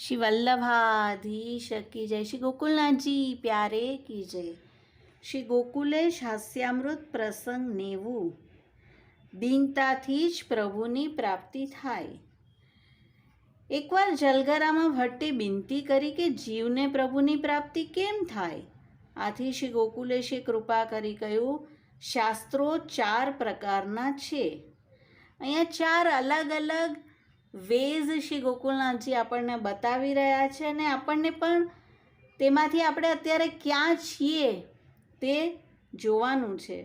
શ્રી વલ્લભાધીશ કી જય શ્રી ગોકુલનાથજી પ્યારે કી જય શ્રી ગોકુલેશ હાસ્યામૃત પ્રસંગ નેવું દીનતાથી જ પ્રભુની પ્રાપ્તિ થાય એકવાર જલગરામાં ભટ્ટે બિનતી કરી કે જીવને પ્રભુની પ્રાપ્તિ કેમ થાય આથી શ્રી ગોકુલેશે કૃપા કરી કહ્યું શાસ્ત્રો ચાર પ્રકારના છે અહીંયા ચાર અલગ અલગ વેઝ શ્રી ગોકુલનાથજી આપણને બતાવી રહ્યા છે અને આપણને પણ તેમાંથી આપણે અત્યારે ક્યાં છીએ તે જોવાનું છે.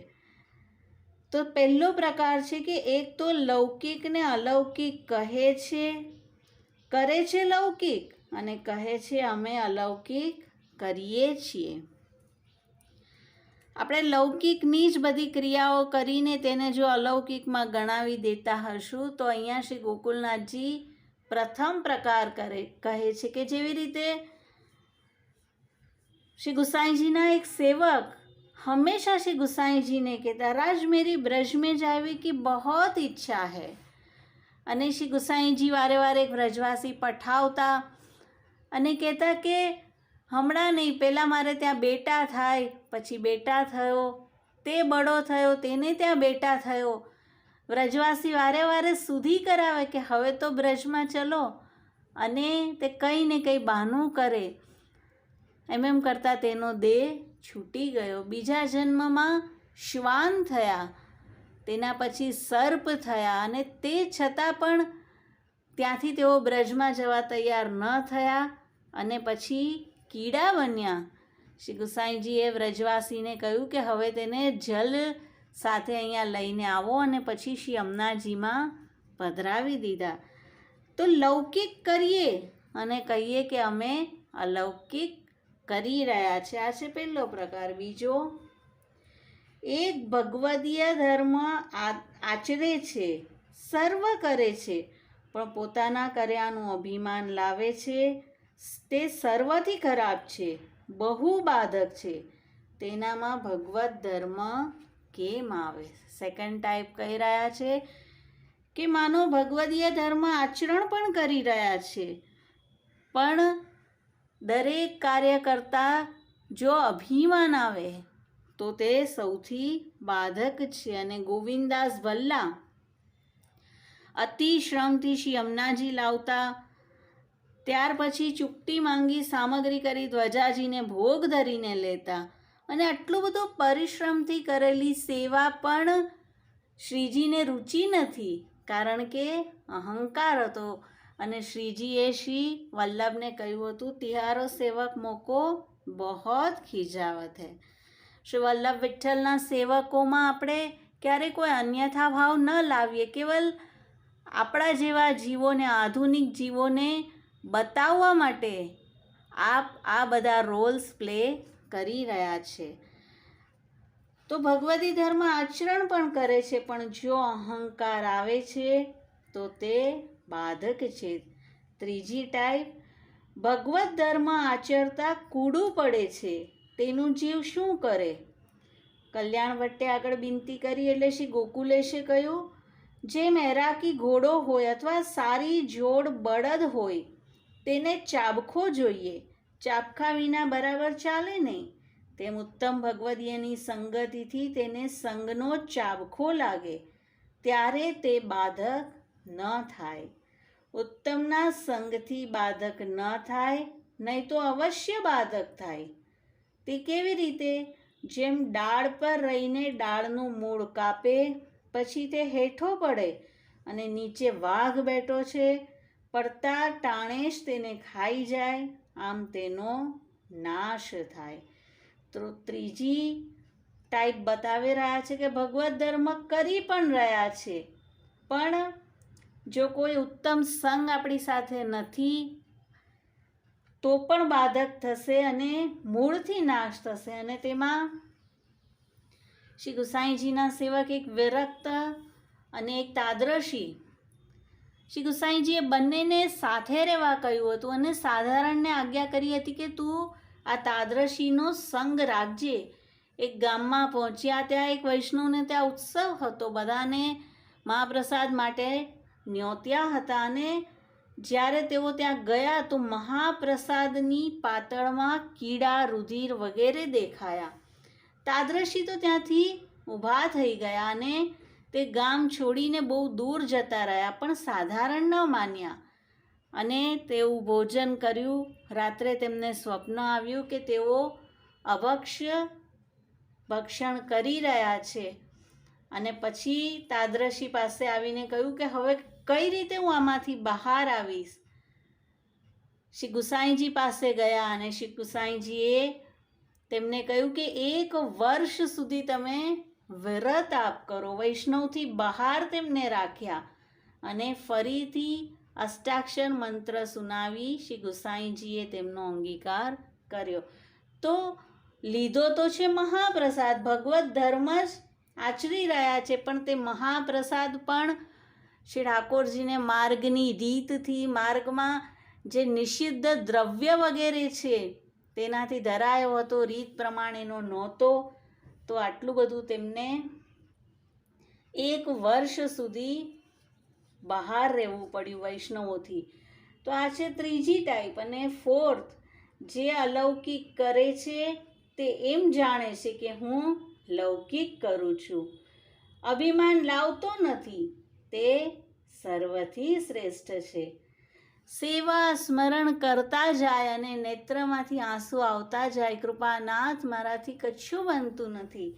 તો પહેલો પ્રકાર છે કે એક તો લૌકિક ને અલૌકિક કહે છે, કરે છે લૌકિક અને કહે છે અમે અલૌકિક કરીએ છીએ. આપણે લૌકિકની જ બધી ક્રિયાઓ કરીને તેને જો અલૌકિકમાં ગણાવી દેતા હશું, તો અહીંયા શ્રી ગોકુલનાથજી પ્રથમ પ્રકાર કરે, કહે છે કે જેવી રીતે શ્રી ગુસાઈજીના એક સેવક હંમેશા શ્રી ગુસાઈજીને કહેતા, રાજ મેરી બ્રજ મેં કે બહોત ઈચ્છા હૈ. અને શ્રી ગુસાઈજી વારે વારે એક વ્રજવાસી પઠાવતા અને કહેતા કે હમણાં નહીં, પહેલાં મારે ત્યાં બેટા થાય, પછી બેટા થયો, તે બડો થયો, તેને ત્યાં બેટા થયો. વ્રજવાસી વારે વારે સુધી કરાવે કે હવે તો બ્રજમાં ચલો અને તે કંઈ ને કંઈ બહાનું કરે. એમ એમ કરતાં તેનો દેહ છૂટી ગયો. બીજા જન્મમાં શ્વાન થયા. તેના પછી સર્પ થયા અને તે છતાં પણ ત્યાંથી તેઓ બ્રજમાં જવા તૈયાર ન થયા અને પછી કીડા બન્યા. શ્રી ગુસાઈજીએ વ્રજવાસીને કહ્યું કે હવે તેને જલ સાથે અહીંયા લઈને આવો અને પછી શ્રી અમનાજીમાં પધરાવી દીધા. તો લૌકિક કરીએ અને કહીએ કે અમે અલૌકિક કરી રહ્યા છે. આ છે પહેલો પ્રકાર. બીજો, એક ભગવદીય ધર્મ આચરે છે, સર્વ કરે છે, પણ પોતાના કર્યાનું અભિમાન લાવે છે તે સર્વથી ખરાબ છે, બહુ બાધક છે. તેનામાં ભગવત ધર્મ કેમ આવે? સેકન્ડ ટાઈપ કહી રહ્યા છે કે, માનો ભગવદીય ધર્મ આચરણ પણ કરી રહ્યા છે, પણ દરેક કાર્ય કરતાં જો અભિમાન આવે, તો તે સૌથી બાધક છે અને ગોવિંદાસ ભલ્લા અતિ શ્રમથી શ્રી અમનાજી લાવતા ત્યાર પછી ચૂકટી માંગી સામગ્રી કરી ધ્વજાજીને ભોગ ધરીને લેતા. અને આટલું બધું પરિશ્રમથી કરેલી સેવા પણ શ્રીજીને રુચિ નથી, કારણ કે અહંકાર હતો. અને શ્રીજીએ શ્રી વલ્લભને કહ્યું હતું, તિહારો સેવક મોકો બહોત ખીજાવત હે. શ્રી વલ્લભ વિઠ્ઠલના સેવકોમાં આપણે ક્યારેય કોઈ અન્યથા ભાવ ન લાવીએ, કેવલ આપણા જેવા જીવોને, આધુનિક જીવોને બતાવવા માટે આપ આ બધા રોલ્સ પ્લે કરી રહ્યા છે. તો ભગવતી ધર્મ આચરણ પણ કરે છે, પણ જો અહંકાર આવે છે, તો તે બાધક છે. ત્રીજી ટાઈપ ભગવત ધર્મ આચરતા કૂડું પડે છે. તેનું જીવ શું કરે? કલ્યાણ વટ્ટે આગળ બિનતી કરી એટલે શ્રી ગોકુલેશે કહ્યું, જે મેરાકી ઘોડો હોય અથવા સારી જોડ બળદ હોય તેને ચાબખો જોઈએ. ચાબખા વિના બરાબર ચાલે નહીં. તેમ ઉત્તમ ભગવદીયની સંગતિથી તેને સંગનો ચાબખો લાગે. ત્યારે તે બાધક ન થાય. ઉત્તમના સંગથી બાધક ન થાય, નહીં તો અવશ્ય બાધક થાય. તે કેવી રીતે? જેમ ડાળ પર રહીને ડાળનું મૂળ કાપે, પછી તે હેઠો પડે અને નીચે વાઘ બેઠો છે પડતા ટાણે જ તેને ખાઈ જાય, આમ તેનો નાશ થાય. તો ત્રીજી ટાઈપ બતાવી રહ્યા છે કે ભગવત ધર્મ કરી પણ રહ્યા છે. પણ જો કોઈ ઉત્તમ સંગ આપણી સાથે નથી, તો પણ બાધક થશે અને મૂળથી નાશ થશે અને તેમાં શ્રી ગુસાઈજીના સેવક એક વિરક્ત અને એક તાદ્રશી શ્રી ગુસાઈજીએ બંનેને સાથે રહેવા કહ્યું હતું અને સાધારણને આજ્ઞા કરી હતી કે તું આ તાદ્રશીનો સંગ રાખજે. એક ગામમાં પહોંચ્યા ત્યાં એક વૈષ્ણવને ત્યાં ઉત્સવ હતો. બધાને મહાપ્રસાદ માટે ન્યોત્યા હતા અને જ્યારે તેઓ ત્યાં ગયા તો મહાપ્રસાદની પાતળમાં કીડા, રુધિર વગેરે દેખાયા. તાદ્રશી તો ત્યાંથી ઊભા થઈ ગયા અને તે ગામ છોડીને બહુ દૂર જતા રહ્યા, પણ સાધારણ ન માન્યા. અને તેવું ભોજન કર્યું. રાત્રે તેમને સ્વપ્ન આવ્યું કે તેઓ અભક્ષ્ય ભક્ષણ કરી રહ્યા છે. અને પછી તાદ્રશી પાસે આવીને કહ્યું કે હવે કઈ રીતે હું આમાંથી બહાર આવીશ? શ્રી ગુસાઈજી પાસે ગયા અને શ્રી ગુસાઈજીએ તેમને કહ્યું કે એક વર્ષ સુધી તમે વ્રત આપ કરો. વૈષ્ણવથી બહાર તેમને રાખ્યા અને ફરીથી અષ્ટાક્ષર મંત્ર સુનાવી શ્રી ગુસાઈજીએ તેમનો અંગીકાર કર્યો. તો લીધો તો છે મહાપ્રસાદ. ભગવત ધર્મ જ આચરી રહ્યા છે, પણ તે મહાપ્રસાદ પણ શ્રી ઠાકોરજીને માર્ગની રીતથી, માર્ગમાં જે નિષિદ્ધ દ્રવ્ય વગેરે છે, તેનાથી ધરાયો હતો. રીત પ્રમાણેનો નહોતો. તો આટલું બધું તેમને એક વર્ષ સુધી બહાર રહેવું પડ્યું વૈષ્ણવોથી. તો આ છે ત્રીજી ટાઈપ અને ફોર્થ જે અલૌકિક કરે છે તે એમ જાણે છે કે હું લૌકિક કરું છું. અભિમાન લાવતો નથી. તે સર્વથી શ્રેષ્ઠ છે. સેવા સ્મરણ કરતા જાય અને નેત્રમાંથી આંસુ આવતા જાય, કૃપાનાથ મારાથી કશું બનતું નથી.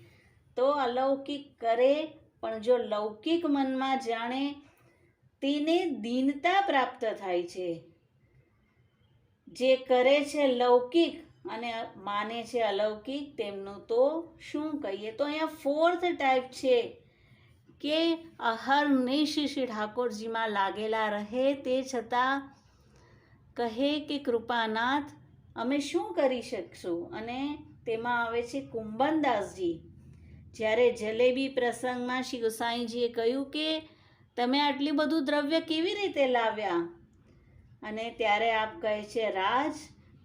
તો અલૌકિક કરે, પણ જો લૌકિક મનમાં જાણે, તેને દીનતા પ્રાપ્ત થાય છે. જે કરે છે લૌકિક અને માને છે અલૌકિક, તેમનું તો શું કહીએ? તો અહીંયા ફોર્થ ટાઈપ છે. કે અહર્નિશ શ્રી ઠાકોરજીમાં લાગેલા રહે તે છતાં કહે કે, કૃપાનાથ, અમે શું કરી શકશું? અને તેમાં આવે છે કુંબનદાસજી જ્યારે જલેબી પ્રસંગમાં શ્રી ગુસાઈજીએ કહ્યું કે, તમે આટલું બધું દ્રવ્ય કેવી રીતે લાવ્યા? અને ત્યારે આપ કહે છે, રાજ,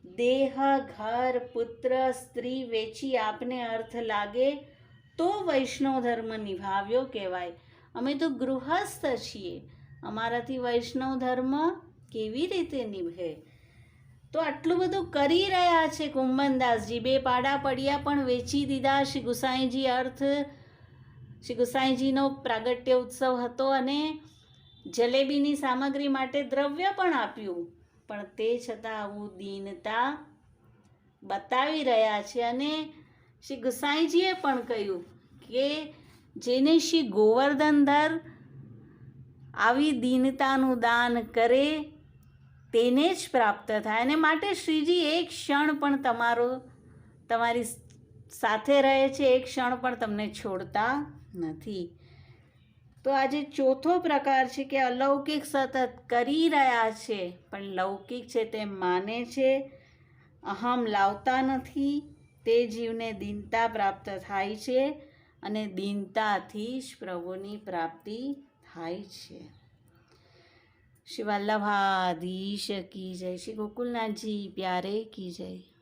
દેહ, ઘર, પુત્ર, સ્ત્રી વેચી આપને અર્થ લાગે તો વૈષ્ણવ ધર્મ નિભાવ્યો કહેવાય. અમે તો ગૃહસ્થ છીએ. અમારાથી વૈષ્ણવ ધર્મ કેવી રીતે નિભે? તો આટલું બધું કરી રહ્યા છે કુંભનદાસજી. બે પાડા પડ્યા પણ વેચી દીધા. શ્રી ગુસાઈજી અર્થ, શ્રી ગુસાઈજીનો પ્રાગટ્ય ઉત્સવ હતો અને જલેબીની સામગ્રી માટે દ્રવ્ય પણ આપ્યું. પણ તે છતાં આવું દીનતા બતાવી રહ્યા છે અને શ્રી ગુસાઈજીએ પણ કહ્યું કે જેને શ્રી ગોવર્ધનધર આવી દીનતાનું દાન કરે, તેને જ પ્રાપ્ત થાય. અને માટે શ્રીજી એક ક્ષણ પણ તમારો, તમારી સાથે રહે છે, એક ક્ષણ પણ તમને છોડતા નથી. તો આજે ચોથો પ્રકાર છે કે અલૌકિક સતત કરી રહ્યા છે, પણ લૌકિક છે તે માને છે, અહમ લાવતા નથી તે જીવને દીનતા પ્રાપ્ત થાય છે અને દીનતાથી જ પ્રભુની પ્રાપ્તિ થાય છે. શ્રી વલ્લભાધીશ કી જય. શ્રી ગોકુલનાથજી, પ્યારે કી જય.